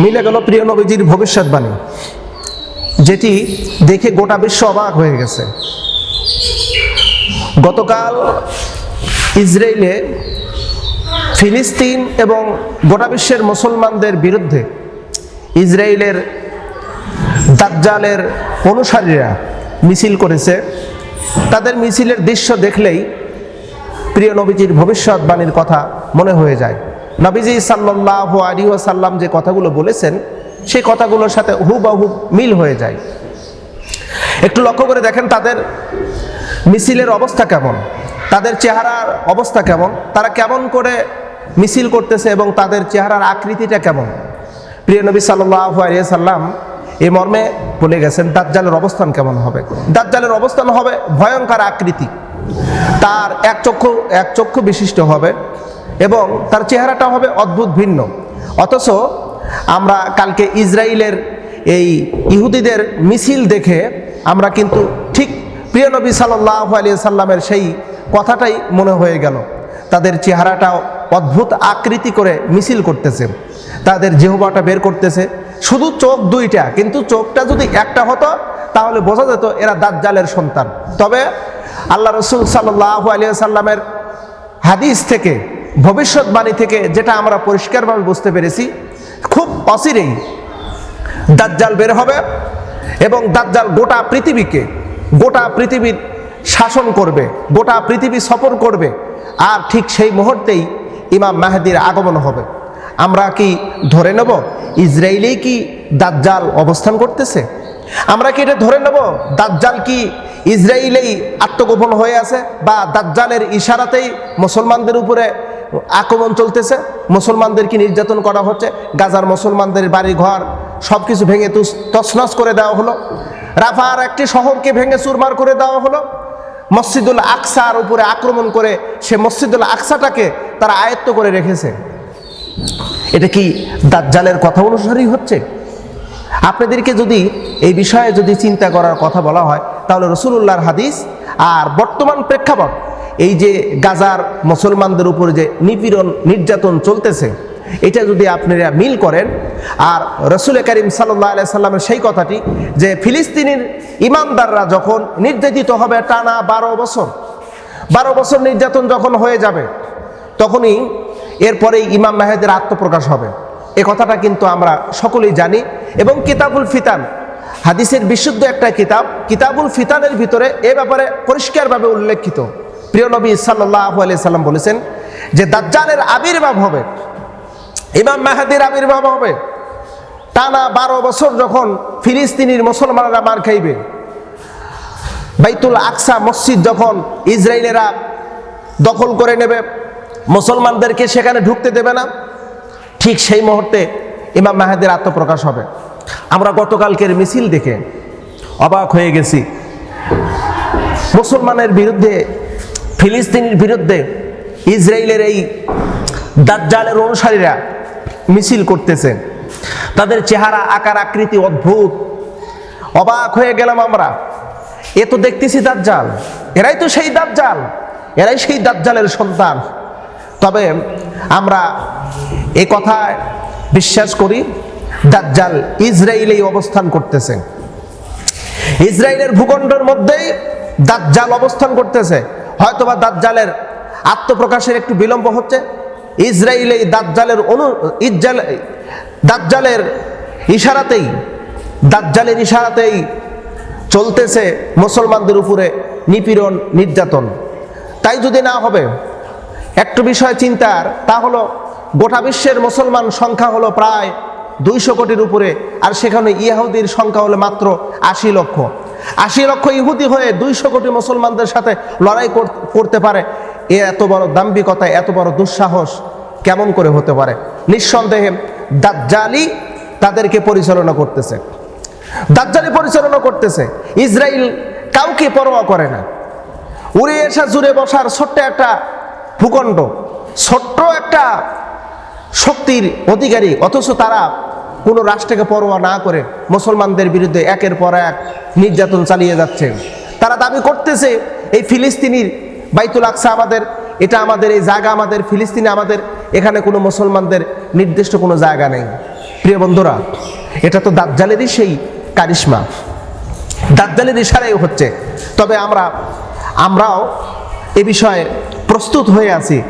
মিলে গেল প্রিয় নবীজির ভবিষ্যৎবাণী, যেটি দেখে গোটা বিশ্ব অবাক হয়ে গেছে। গতকাল ইসরায়েলে ফিলিস্তিন এবং গোটা বিশ্বের মুসলমানদের বিরুদ্ধে ইসরায়েলের দাজ্জালের অনুসারীরা মিছিল করেছে। তাদের মিছিলের দৃশ্য দেখলেই প্রিয় নবীজির ভবিষ্যৎবাণীর কথা মনে হয়ে যায়। নবীজি সাল্লাহ আলী সাল্লাম যে কথাগুলো বলেছেন, সেই কথাগুলোর সাথে হুবাহু মিল হয়ে যায়। একটু লক্ষ্য করে দেখেন তাদের মিছিলের অবস্থা কেমন, তাদের চেহারার অবস্থা কেমন, তারা কেমন করে মিছিল করতেছে এবং তাদের চেহারার আকৃতিটা কেমন। প্রিয় নবী সাল্লাহ আলিয়া সাল্লাম এ মর্মে বলে গেছেন, দাজ্জালের অবস্থান কেমন হবে? দাজ্জালের অবস্থান হবে ভয়ঙ্কর আকৃতি। তার এক চক্ষু এক চক্ষু বিশিষ্ট হবে। এবং তার চেহারাটা হবে অদ্ভুত ভিন্ন। অথচ আমরা কালকে ইসরায়েলের এই ইহুদিদের মিছিল দেখে আমরা কিন্তু ঠিক প্রিয় নবী সাল্লাহ আলিয়া সাল্লামের সেই কথাটাই মনে হয়ে গেল। তাদের চেহারাটা অদ্ভুত আকৃতি করে মিছিল করতেছে। তাদের জেহবাটা বের করতেছে। শুধু চোখ দুইটা, কিন্তু চোখটা যদি একটা হতো, তাহলে বোঝা যেত এরা দাজ্জালের সন্তান। তবে আল্লাহ রসুল সাল্লাহ আলিয়া সাল্লামের হাদিস থেকে ভবিষ্যৎবাণী থেকে যেটা আমরা পরিষ্কারভাবে বুঝতে পেরেছি, খুব অচিরেই দাজ্জাল বের হবে এবং দাজ্জাল গোটা পৃথিবীকে, গোটা পৃথিবীর শাসন করবে, গোটা পৃথিবী সফর করবে, আর ঠিক সেই মুহূর্তেই ইমাম মাহাদির আগমন হবে। আমরা কি ধরে নেব ইসরায়েলেই কি দাজ্জাল অবস্থান করতেছে? আমরা কি এটা ধরে নেব দাজ্জাল কি ইসরায়েলেই আত্মগোপন হয়ে আছে বা দাজ্জালের ইশারাতেই মুসলমানদের উপরে আক্রমণ চলতেছে মুসলমানদেরকে নির্যাতন করা হচ্ছে? গাজার মুসলমানদের বাড়ি ঘর সব কিছু ভেঙে তছনছ করে দেওয়া হলো। রাফার একটি শহরকে ভেঙে চুরমার করে দেওয়া হলো। মসজিদুল আকসার উপরে আক্রমণ করে সে মসজিদুল আকসাটাকে তারা আয়ত্ত করে রেখেছে। এটা কি দাজ্জালের কথা অনুসারেই হচ্ছে? আপনাদেরকে যদি এই বিষয়ে যদি চিন্তা করার কথা বলা হয়, তাহলে রসুল্লাহর হাদিস আর বর্তমান প্রেক্ষাপট এই যে গাজার মুসলমানদের উপর যে নিপীড়ন, নির্যাতন চলতেছে, এটা যদি আপনারা মিল করেন, আর রসুল করিম সাল্লাহ সাল্লামের সেই কথাটি যে ফিলিস্তিনের ইমানদাররা যখন নির্যাতিত হবে টানা বারো বছর বারো বছর নির্যাতন যখন হয়ে যাবে, তখনই এরপরেই ইমাম মাহেদের আত্মপ্রকাশ হবে। এ কথাটা কিন্তু আমরা সকলেই জানি। এবং কিতাবুল ফিতান, হাদিসের বিশুদ্ধ একটা কিতাব, কিতাবুল ফিতানের ভিতরে এ ব্যাপারে পরিষ্কারভাবে উল্লেখিত। প্রিয় নবী সাল্লাহ আলি সাল্লাম বলেছেন যে দাজ্জালের আবির্ভাব হবে, ইমাম মাহাদির আবির্ভাব হবে। টানা বারো বছর যখন ফিলিস্তিনির মুসলমানরা মার খাইবে, বাইতুল আকসা মসজিদ যখন ইসরায়েলেরা দখল করে নেবে, মুসলমানদেরকে সেখানে ঢুকতে দেবে না, ঠিক সেই মুহূর্তে ইমাম মাহাদের আত্মপ্রকাশ হবে। আমরা গতকালকের মিছিল দেখে অবাক হয়ে গেছি। মুসলমানের বিরুদ্ধে ফিলিস্তিনের বিরুদ্ধে ইসরায়েলের এই দাজ্জালের অনুসারীরা মিছিল করতেছে। তাদের চেহারা, আকার, আকৃতি অদ্ভুত। অবাক হয়ে গেলাম আমরা। এ তো দেখতেছি দাজ্জাল। এরাই তো সেই দাজ্জাল। এরাই সেই দাজ্জালের সন্তান। তবে আমরা এ কথায় বিশ্বাস করি, দাজ্জাল ইসরায়েলেই অবস্থান করতেছে। ইসরায়েলের ভূখণ্ডের মধ্যেই দাজ্জাল অবস্থান করতেছে। হয়তোবা দাজ্জালের আত্মপ্রকাশের একটু বিলম্ব হচ্ছে। ইসরায়েলে দাজ্জালের অনু ইজ্জাল দাজ্জালের ইশারাতেই দাজ্জালের ইশারাতেই চলতেছে মুসলমানদের উপরে নিপীড়ন, নির্যাতন। তাই যদি না হবে, একটু বিষয় চিন্তার, তা হলো গোটা বিশ্বের মুসলমান সংখ্যা হলো প্রায় দুইশো কোটির উপরে, আর সেখানে ইয়াহুদির সংখ্যা হলো মাত্র আশি লক্ষ। আশি লক্ষ ইহুদি হয়ে দুইশো কোটি মুসলমানদের সাথে লড়াই কর- করতে পারে। এ এত বড় দাম্ভিকতা, এত বড় দুঃসাহস কেমন করে হতে পারে? নিঃসন্দেহে দাজ্জালি তাদেরকে পরিচালনা করতেছে। দাজ্জালি পরিচালনা করতেছে। ইসরায়েল কাউকে পরোয়া করে না। উড়ে এসে জুড়ে বসার ছোট্ট একটা ভূখণ্ড, ছোট্ট একটা শক্তির অধিকারী, অথচ তারা কোনো রাষ্ট্রকে পরোয়া না করে মুসলমানদের বিরুদ্ধে একের পর এক নির্যাতন চালিয়ে যাচ্ছে। তারা দাবি করতেছে, এই ফিলিস্তিনির বাইতুল আকসা আমাদের, এটা আমাদের, এই জায়গা আমাদের, ফিলিস্তিনে আমাদের, এখানে কোনো মুসলমানদের নির্দিষ্ট কোনো জায়গা নেই। প্রিয় বন্ধুরা, এটা তো দাজ্জালেরই সেই কারিশমা। দাজ্জালের ইশারাই হচ্ছে। তবে আমরা, আমরাও এ বিষয়ে প্রস্তুত হয়ে আছি।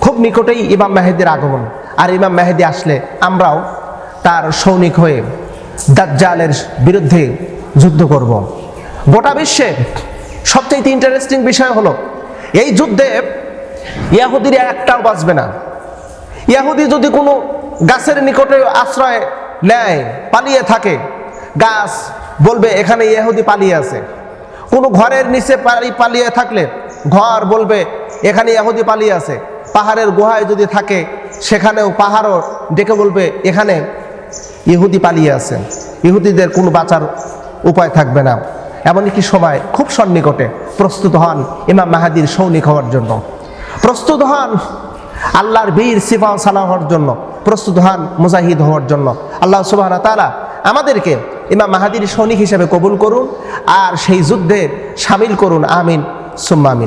খুব নিকটেই ইমাম মেহেদির আগমন। আর ইমাম মেহেদি আসলে আমরাও তার সৈনিক হয়ে দাজ্জালের বিরুদ্ধে যুদ্ধ করব। গোটা বিশ্বে সবচেয়ে ইন্টারেস্টিং বিষয় হলো, এই যুদ্ধে ইয়াহুদিরা একটাও বাঁচবে না। ইয়াহুদি যদি কোনো গাছের নিকটে আশ্রয় নেয়, পালিয়ে থাকে, গাছ বলবে, এখানে ইয়াহুদি পালিয়ে আছে। কোনো ঘরের নিচে পালি- পালিয়ে থাকলে ঘর বলবে, এখানে ইয়াহুদি পালিয়ে আছে। পাহাড়ের গুহায় যদি থাকে, সেখানেও পাহাড়ও ডেকে বলবে, এখানে ইহুদি পালিয়ে আছে ইহুদিদের কোনো বাঁচার উপায় থাকবে না। এমনকি সময় খুব সন্নিকটে প্রস্তুত হন ইমাম মাহাদির সৈনিক হওয়ার জন্য। প্রস্তুত হন আল্লাহর বীর সিফা সালাহ হওয়ার জন্য। প্রস্তুত হন মুজাহিদ হওয়ার জন্য। আল্লাহ সুবাহ তালা আমাদেরকে ইমাম মাহাদির সৈনিক হিসেবে কবুল করুন আর সেই যুদ্ধে সামিল করুন। আমিন। সুম্মা আমিন।